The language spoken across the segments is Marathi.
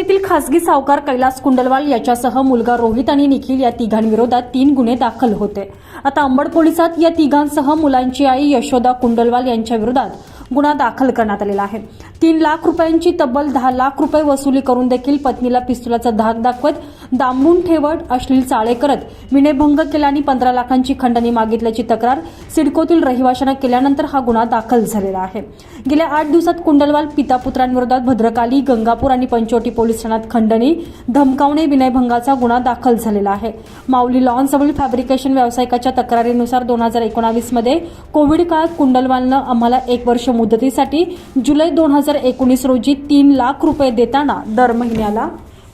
येथील खासगी सावकार कैलास कुंडलवाल याच्यासह मुलगा रोहित आणि निखिल या तिघांविरोधात तीन गुन्हे दाखल होते. आता अंबड पोलिसात या तिघांसह मुलांची आई यशोदा कुंडलवाल यांच्या विरोधात गुन्हा दाखल करण्यात आलेला आहे. तीन लाख रुपयांची तब्बल दहा लाख रुपये वसुली करून देखील पत्नीला पिस्तुलाचा धाक दाखवत दांबून ठेवत अश्लील चाळे करत विनयभंग केल्याने पंधरा लाखांची खंडणी मागितल्याची तक्रार सिडकोतील रहिवाशानं केल्यानंतर हा गुन्हा दाखल झालेला आहे. गेल्या आठ दिवसात कुंडलवाल पिता पुत्रांविरोधात भद्रकाली गंगापूर आणि पंचवटी पोलीस ठाण्यात खंडणी धमकावणे विनयभंगाचा गुन्हा दाखल झालेला आहे. माऊली लॉन फॅब्रिकेशन व्यावसायिकाच्या तक्रारीनुसार दोन हजार एकोणावीसमध्ये कोविड काळात कुंडलवालनं आम्हाला एक वर्ष मुदतीसाठी जुलै दोन हजार एकोणीस रोजी तीन लाख रुपये देताना दर महिन्याला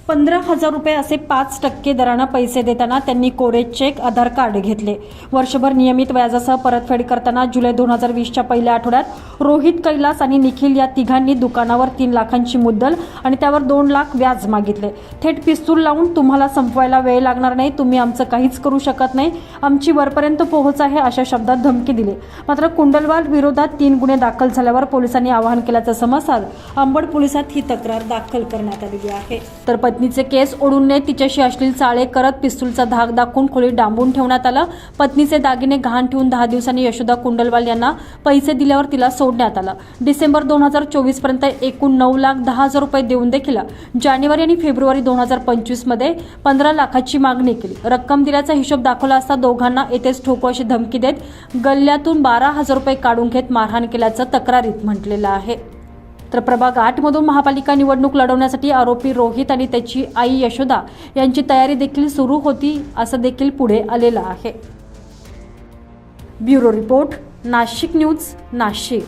पंधरा हजार रुपये असे पाच टक्के दरानं पैसे देताना त्यांनी कोरे चेक आधार कार्ड घेतले. वर्षभर नियमित व्याजासह परतफेड करताना जुलै दोन हजार वीसच्या पहिल्या आठवड्यात रोहित कैलास आणि निखिल या तिघांनी दुकानावर तीन लाखांची मुद्दल आणि त्यावर दोन लाख व्याज मागितले. थेट पिस्तूल लावून तुम्हाला संपवायला वेळ लागणार नाही तुम्ही आमचं काहीच करू शकत नाही आमची वरपर्यंत पोहोच आहे अशा शब्दात धमकी दिली. मात्र कुंडलवाल विरोधात तीन गुन्हे दाखल झाल्यावर पोलिसांनी आवाहन केल्याचं समजतात अंबड पोलिसात ही तक्रार दाखल करण्यात आलेली आहे. तर पत्नीचे केस ओढून नेत तिच्याशी अश्लील चाळे करत पिस्तूलचा धाक दाखवून खोलीत डांबून ठेवण्यात आलं. पत्नीचे दागिने घाण ठेवून दहा दिवसांनी यशोदा कुंडलवाल यांना पैसे दिल्यावर तिला सोडण्यात आलं. डिसेंबर दोन हजार चोवीसपर्यंत एकूण नऊ लाख दहा हजार रुपये देऊन देखील जानेवारी आणि फेब्रुवारी दोन हजार पंचवीसमध्ये पंधरा लाखाची मागणी केली. रक्कम दिल्याचा हिशोब दाखवला असता दोघांना येथेच ठोकू अशी धमकी देत गल्ल्यातून बारा हजार रुपये काढून घेत मारहाण केल्याचं तक्रारीत म्हटलेलं आहे. तर प्रभाग आठमधून महापालिका निवडणूक लढवण्यासाठी आरोपी रोहित आणि त्याची आई यशोदा यांची तयारी देखील सुरू होती असं देखील पुढे आलेलं आहे. Bureau report Nashik news Nashik.